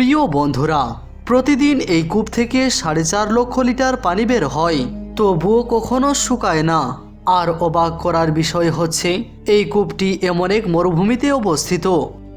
প্রিয় বন্ধুরা, প্রতিদিন এই কূপ থেকে সাড়ে চার লক্ষ লিটার পানি বের হয়। তবুও কখনো শুকায় না। আর অবাক করার বিষয় হচ্ছে, এই কূপটি এমন এক মরুভূমিতে অবস্থিত,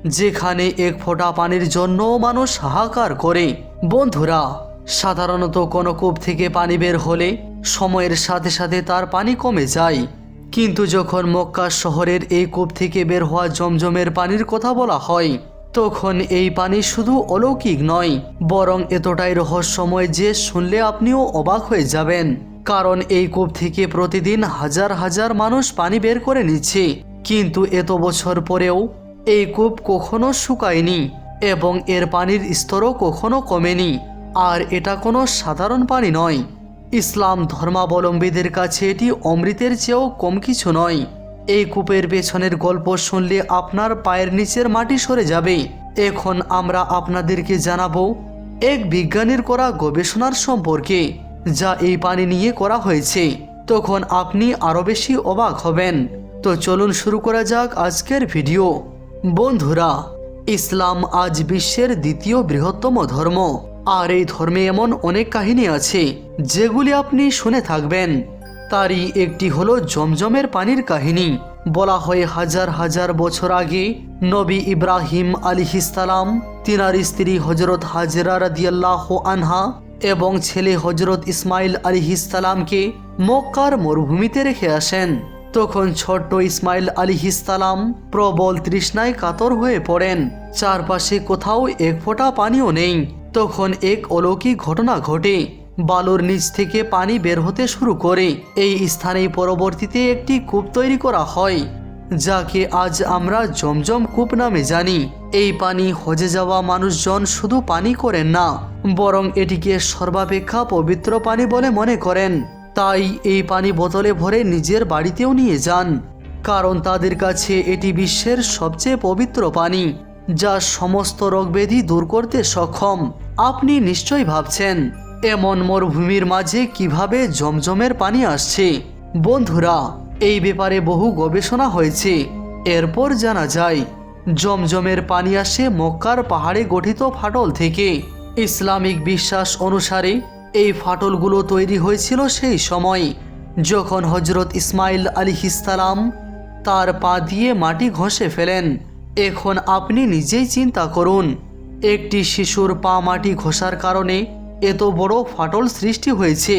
যেখানে এক ফোঁটা পানির জন্য মানুষ হাহাকার করে। বন্ধুরা, সাধারণত কোনো কূপ থেকে পানি বের হলে সময়ের সাথে সাথে তার পানি কমে যায়। কিন্তু যখন মক্কা শহরের এই কূপ থেকে বের হওয়া জমজমের পানির কথা বলা হয় তখন এই পানি শুধু অলৌকিক নয়, বরং এতটাই রহস্যময় যে শুনলে আপনিও অবাক হয়ে যাবেন। কারণ এই কূপ থেকে প্রতিদিন হাজার হাজার মানুষ পানি বের করে নিচ্ছে। কিন্তু এত বছর পরেও এই কূপ কখনো শুকায়নি এবং এর পানির স্তরও কখনো কমেনি। আর এটা কোনো সাধারণ পানি নয়। ইসলাম ধর্মাবলম্বীদের কাছে এটি অমৃতের চেয়েও কম কিছু নয়। এই কূপের পেছনের গল্প শুনলে আপনার পায়ের নিচের মাটি সরে যাবে। এখন আমরা আপনাদেরকে জানাব এক বিজ্ঞানীর করা গবেষণার সম্পর্কে, যা এই পানি নিয়ে করা হয়েছে। তখন আপনি আরও বেশি অবাক হবেন। তো চলুন শুরু করা যাক আজকের ভিডিও। বন্ধুরা, ইসলাম আজ বিশ্বের দ্বিতীয় বৃহত্তম ধর্ম। আর এই ধর্মে এমন অনেক কাহিনী আছে, যেগুলি আপনি শুনে থাকবেন। তারই একটি হলো জমজমের পানির কাহিনী। বলা হয় হাজার হাজার বছর আগে নবী ইব্রাহিম আলিহিসালাম তিনার স্ত্রী হজরত হাজরা রাদিয়াল্লাহ আনহা এবং ছেলে হজরত ইসমাইল আলিহিসালামকে মক্কার মরুভূমিতে রেখে আসেন। তখন ছোট্ট ইসমাইল আলিহিসালাম প্রবল তৃষ্ণায় কাতর হয়ে পড়েন। চারপাশে কোথাও এক ফোঁটা পানিও নেই। তখন এক অলৌকিক ঘটনা ঘটে। বালুর নিচ থেকে পানি বের হতে শুরু করে। এই স্থানেই পরবর্তীতে একটি কূপ তৈরি করা হয়, যাকে আজ আমরা জমজম কূপ নামে জানি। এই পানি হজে যাওয়া মানুষজন শুধু পানি করেন না, বরং এটিকে সর্বাপেক্ষা পবিত্র পানি বলে মনে করেন। তাই এই পানি বোতলে ভরে নিজের বাড়িতেও নিয়ে যান, কারণ তাদের কাছে এটি বিশ্বের সবচেয়ে পবিত্র পানি, যা সমস্ত রোগব্যাধি দূর করতে সক্ষম। আপনি নিশ্চয়ই ভাবছেন এমন মরুভূমির মাঝে কীভাবে জমজমের পানি আসছে। বন্ধুরা, এই ব্যাপারে বহু গবেষণা হয়েছে। এরপর জানা যায়, জমজমের পানি আসে মক্কার পাহাড়ে গঠিত ফাটল থেকে। ইসলামিক বিশ্বাস অনুসারে, এই ফাটলগুলো তৈরি হয়েছিল সেই সময়, যখন হজরত ইসমাইল আলিহিসালাম তার পা দিয়ে মাটি ঘষে ফেলেন। এখন আপনি নিজেই চিন্তা করুন, একটি শিশুর পা মাটি ঘষার কারণে এত বড় ফাটল সৃষ্টি হয়েছে,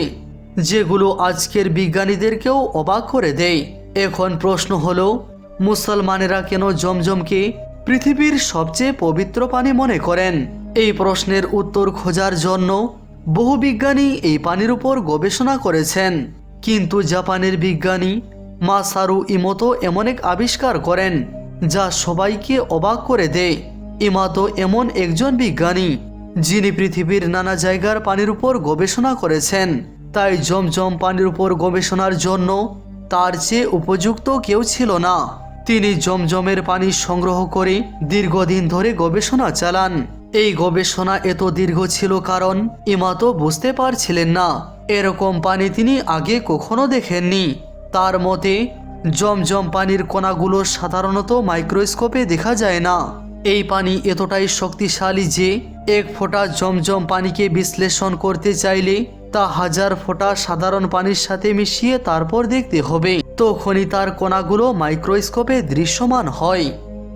যেগুলো আজকের বিজ্ঞানীদেরকেও অবাক করে দেয়। এখন প্রশ্ন হলো, মুসলমানেরা কেন জমজমকে পৃথিবীর সবচেয়ে পবিত্র পানি মনে করেন? এই প্রশ্নের উত্তর খোঁজার জন্য বহু বিজ্ঞানী এই পানির উপর গবেষণা করেছেন। কিন্তু জাপানের বিজ্ঞানী মাসারু ইমতো এমন এক আবিষ্কার করেন, যা সবাইকে অবাক করে দেয়। ইমাতো এমন একজন বিজ্ঞানী যিনি পৃথিবীর নানা জায়গার পানির উপর গবেষণা করেছেন, তাই জমজম পানির উপর গবেষণার জন্য তার চেয়ে উপযুক্ত কেউ ছিল না। তিনি জমজমের পানি সংগ্রহ করে দীর্ঘদিন ধরে গবেষণা চালান। এই গবেষণা এত দীর্ঘ ছিল কারণ ইমাতো বুঝতে পারছিলেন না। এরকম পানি তিনি আগে কখনো দেখেননি। তার মতে, জমজম পানির কণাগুলো সাধারণত মাইক্রোস্কোপে দেখা যায় না। এই পানি এতটাই শক্তিশালী যে এক ফোঁটা জমজম পানিকে বিশ্লেষণ করতে চাইলে তা হাজার ফোঁটা সাধারণ পানির সাথে মিশিয়ে তারপর দেখতে হবে। তখনই তার কণাগুলো মাইক্রোস্কোপে দৃশ্যমান হয়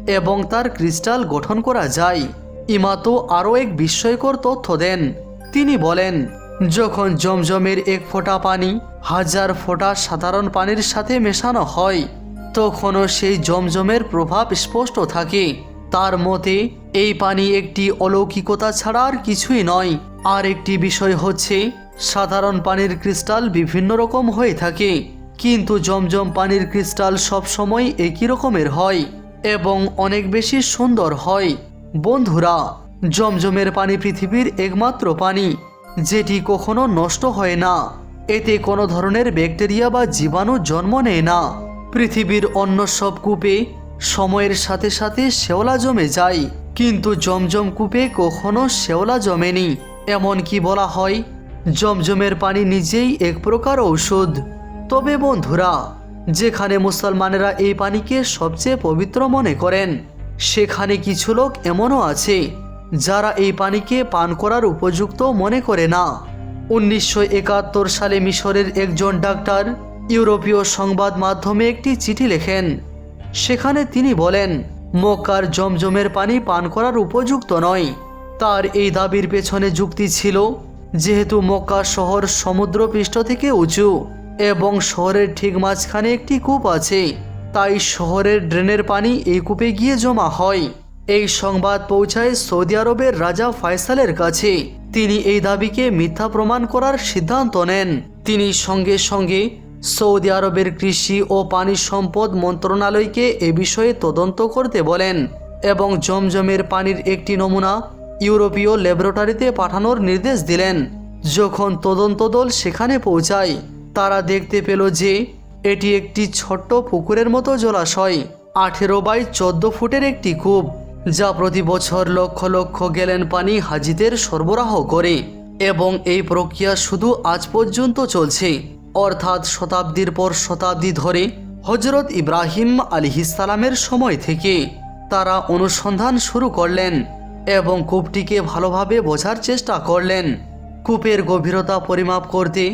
এবং তার ক্রিস্টাল গঠন করা যায়। ইমাতো আরও এক বিস্ময়কর তথ্য দেন। তিনি বলেন, যখন জমজমের এক ফোঁটা পানি হাজার ফোঁটা সাধারণ পানির সাথে মেশানো হয়, তখনও সেই জমজমের প্রভাব স্পষ্ট থাকে। তার মতে, এই পানি একটি অলৌকিকতা ছাড়া আর কিছুই নয়। আর একটি বিষয় হচ্ছে, সাধারণ পানির ক্রিস্টাল বিভিন্ন রকম হয়ে থাকে। কিন্তু জমজম পানির ক্রিস্টাল সবসময় একই রকমের হয় এবং অনেক বেশি সুন্দর হয়। বন্ধুরা, জমজমের পানি পৃথিবীর একমাত্র পানি, যেটি কখনো নষ্ট হয় না। এতে কোনো ধরনের ব্যাকটেরিয়া বা জীবাণু জন্ম নেয় না। পৃথিবীর অন্য সব কূপে সময়ের সাথে সাথে শেওলা জমে যায়, কিন্তু জমজম কূপে কখনো শেওলা জমেনি। এমন কি বলা হয়? জমজমের পানি নিজেই এক প্রকার ঔষধ। তবে বন্ধুরা, যেখানে মুসলমানেরা এই পানিকে সবচেয়ে পবিত্র মনে করেন, সেখানে কিছু লোক এমনও আছে, যারা এই পানিকে পান করার উপযুক্ত মনে করে না। উনিশশো একাত্তর সালে মিশরের একজন ডাক্তার ইউরোপীয় সংবাদ মাধ্যমে একটি চিঠি লেখেন। সেখানে তিনি বলেন, মক্কার জমজমের পানি পান করার উপযুক্ত নয়। তার এই দাবির পেছনে যুক্তি ছিল, যেহেতু মক্কা শহর সমুদ্রপৃষ্ঠ থেকে উঁচু এবং শহরের ঠিক মাঝখানে একটি কূপ আছে, তাই শহরের ড্রেনের পানি এই কূপে গিয়ে জমা হয়। এই সংবাদ পৌঁছায় সৌদি আরবের রাজা ফয়সালের কাছে। তিনি এই দাবিকে মিথ্যা প্রমাণ করার সিদ্ধান্ত নেন। তিনি সঙ্গে সঙ্গে সৌদি আরবের কৃষি ও পানি সম্পদ মন্ত্রণালয়কে এ বিষয়ে তদন্ত করতে বলেন এবং জমজমের পানির একটি নমুনা ইউরোপীয় ল্যাবরেটরিতে পাঠানোর নির্দেশ দিলেন। যখন তদন্ত দল সেখানে পৌঁছায়, তারা দেখতে পেল যে এটি একটি ছোট্ট পুকুরের মতো জলাশয়, আঠেরো বাই চোদ্দ ফুটের একটি কূপ, যা প্রতি বছর লক্ষ লক্ষ গ্যালেন পানি হাজিদের সরবরাহ করে এবং এই প্রক্রিয়া শুধু আজ পর্যন্ত চলছে। অর্থাৎ শতাব্দীর পর শতাব্দী ধরে হজরত ইব্রাহিম আলিহিসালামের সময় থেকে তারা অনুসন্ধান শুরু করলেন এবং কূপটিকে ভালোভাবে বোঝার চেষ্টা করলেন। কূপের গভীরতা পরিমাপ করতে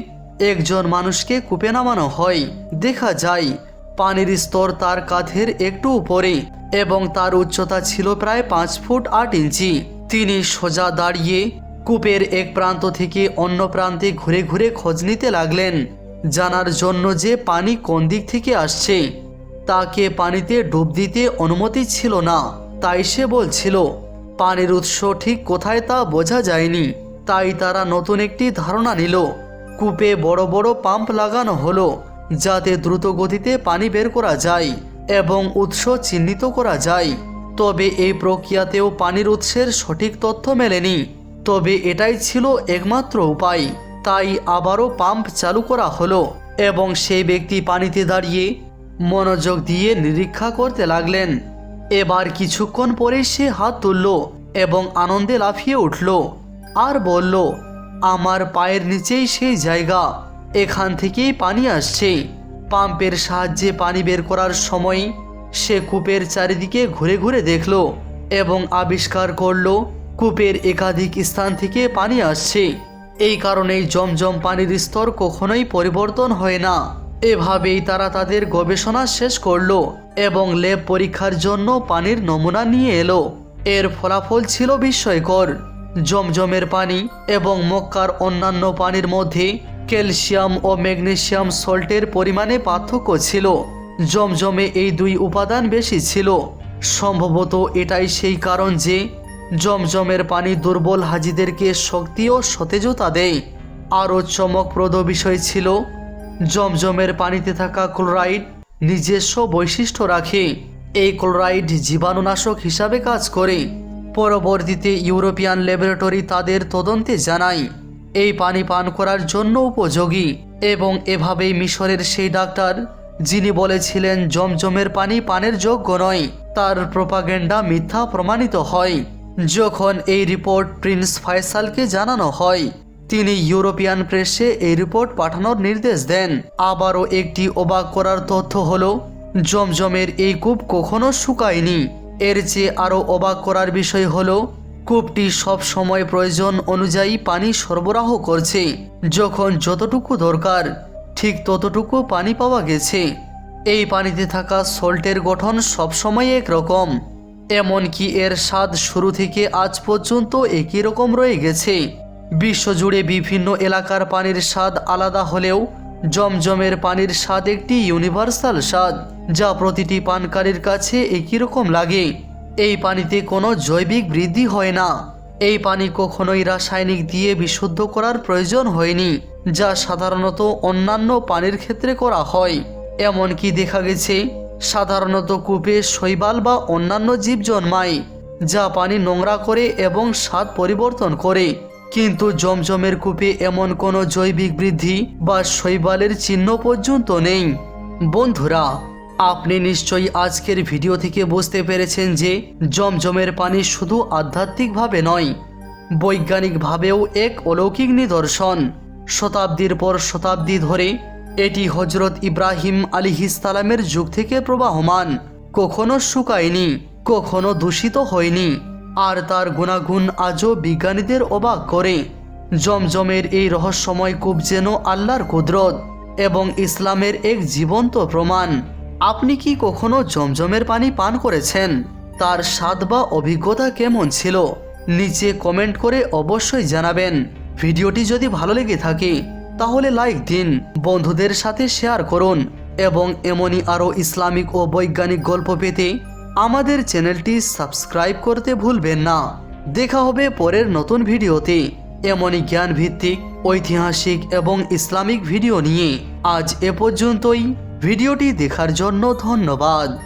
একজন মানুষকে কূপে নামানো হয়। দেখা যায়, পানির স্তর তার কাঁধের একটু উপরে এবং তার উচ্চতা ছিল প্রায় পাঁচ ফুট আট ইঞ্চি। তিনি সোজা দাঁড়িয়ে কূপের এক প্রান্ত থেকে অন্য প্রান্তে ঘুরে ঘুরে খোঁজ নিতে লাগলেন। জানার জন্য যে পানি কোন দিক থেকে আসছে, তাকে পানিতে ডুব দিতে অনুমতি ছিল না। তাই সে বলছিল, পানির উৎস ঠিক কোথায় তা বোঝা যায়নি। তাই তারা নতুন একটি ধারণা নিল। কূপে বড় বড় পাম্প লাগানো হলো, যাতে দ্রুত গতিতে পানি বের করা যায় এবং উৎস চিহ্নিত করা যায়। তবে এই প্রক্রিয়াতেও পানির উৎসের সঠিক তথ্য মেলেনি। তবে এটাই ছিল একমাত্র উপায়। তাই আবারও পাম্প চালু করা হলো এবং সেই ব্যক্তি পানিতে দাঁড়িয়ে মনোযোগ দিয়ে নিরীক্ষা করতে লাগলেন। এবার কিছুক্ষণ পরে সে হাত তুলল এবং আনন্দে লাফিয়ে উঠল আর বলল, আমার পায়ের নিচেই সেই জায়গা। এখান থেকেই পানি আসছে। পাম্পের সাহায্যে পানি বের করার সময় সে কূপের চারিদিকে ঘুরে ঘুরে দেখল এবং আবিষ্কার করল, কূপের একাধিক স্থান থেকে পানি আসছে। এই কারণেই জমজম পানির স্তর কখনোই পরিবর্তন হয় না। এভাবেই তারা তাদের গবেষণা শেষ করল এবং ল্যাব পরীক্ষার জন্য পানির নমুনা নিয়ে এলো। এর ফলাফল ছিল বিস্ময়কর। জমজমের পানি এবং মক্কার অন্যান্য পানির মধ্যে ক্যালসিয়াম ও ম্যাগনেসিয়াম সল্টের পরিমাণে পার্থক্য ছিল। জমজমে এই দুই উপাদান বেশি ছিল। সম্ভবত এটাই সেই কারণ যে জমজমের পানি দুর্বল হাজিদেরকে শক্তি ও সতেজতা দেয়। আরও চমকপ্রদ বিষয় ছিল, জমজমের পানিতে থাকা ক্লোরাইড নিজস্ব বৈশিষ্ট্য রাখে। এই ক্লোরাইড জীবাণুনাশক হিসাবে কাজ করে। পরবর্তীতে ইউরোপিয়ান ল্যাবরেটরি তাদের তদন্তে জানায়, এই পানি পান করার জন্য উপযোগী এবং এভাবেই মিশরের সেই ডাক্তার যিনি বলেছিলেন, জমজমের পানি পানের যোগ্য নয়, তার প্রোপাগেন্ডা মিথ্যা প্রমাণিত হয়। যখন এই রিপোর্ট প্রিন্স ফয়সালকে জানানো হয়, তিনি ইউরোপিয়ান প্রেসে এই রিপোর্ট পাঠানোর নির্দেশ দেন। আবারও একটি অবাক করার তথ্য হল, জমজমের এই কূপ কখনো শুকায়নি। এর চেয়ে আরও অবাক করার বিষয় হল, কূপটি সব সময় প্রয়োজন অনুযায়ী পানি সরবরাহ করছে, যখন যতটুকু দরকার, ঠিক ততটুকু পানি পাওয়া গেছে। এই পানিতে থাকা সল্টের গঠন সবসময় একরকম। এমনকি এর স্বাদ শুরু থেকে আজ পর্যন্ত একই রকম রয়ে গেছে। বিশ্বজুড়ে বিভিন্ন এলাকার পানির স্বাদ আলাদা হলেও জমজমের পানির স্বাদ একটি ইউনিভার্সাল স্বাদ, যা প্রতিটি পানকারীর কাছে একই রকম লাগে। এই পানিতে কোনো জৈবিক বৃদ্ধি হয় না। এই পানি কখনোই রাসায়নিক দিয়ে বিশুদ্ধ করার প্রয়োজন হয়নি, যা সাধারণত অন্যান্য পানির ক্ষেত্রে করা হয়। এমনকি দেখা গেছে সাধারণত কূপে শৈবাল বা অন্যান্য জীব জন্মায়, যা পানি নোংরা করে এবং স্বাদ পরিবর্তন করে। কিন্তু জমজমের কূপে এমন কোনো জৈবিক বৃদ্ধি বা শৈবালের চিহ্ন পর্যন্ত নেই। বন্ধুরা, আপনি নিশ্চয়ই আজকের ভিডিও থেকে বুঝতে পেরেছেন যে জমজমের পানি শুধু আধ্যাত্মিকভাবে নয়, বৈজ্ঞানিকভাবেও এক অলৌকিক নিদর্শন। শতাব্দীর পর শতাব্দী ধরে এটি হজরত ইব্রাহিম আলী আলিহিসালামের যুগ থেকে প্রবাহমান। কখনো শুকায়নি, কখনো দূষিত হয়নি, আর তার গুণাগুণ আজও বিজ্ঞানীদের অবাক করে। জমজমের এই রহস্যময় কূপ যেন আল্লাহর কুদরত এবং ইসলামের এক জীবন্ত প্রমাণ। আপনি কি কখনো জমজমের পানি পান করেছেন? তার স্বাদ বা অভিজ্ঞতা কেমন ছিল? নিচে কমেন্ট করে অবশ্যই জানাবেন। ভিডিওটি যদি ভালো লেগে থাকে তাহলে লাইক দিন, বন্ধুদের সাথে শেয়ার করুন এবং এমনই আরও ইসলামিক ও বৈজ্ঞানিক গল্প পেতে আমাদের চ্যানেলটি সাবস্ক্রাইব করতে ভুলবেন না। দেখা হবে পরের নতুন ভিডিওতে। এমনই জ্ঞান ভিত্তিক ঐতিহাসিক এবং ইসলামিক ভিডিও নিয়ে। আজ এ পর্যন্তই। ভিডিওটি দেখার জন্য ধন্যবাদ।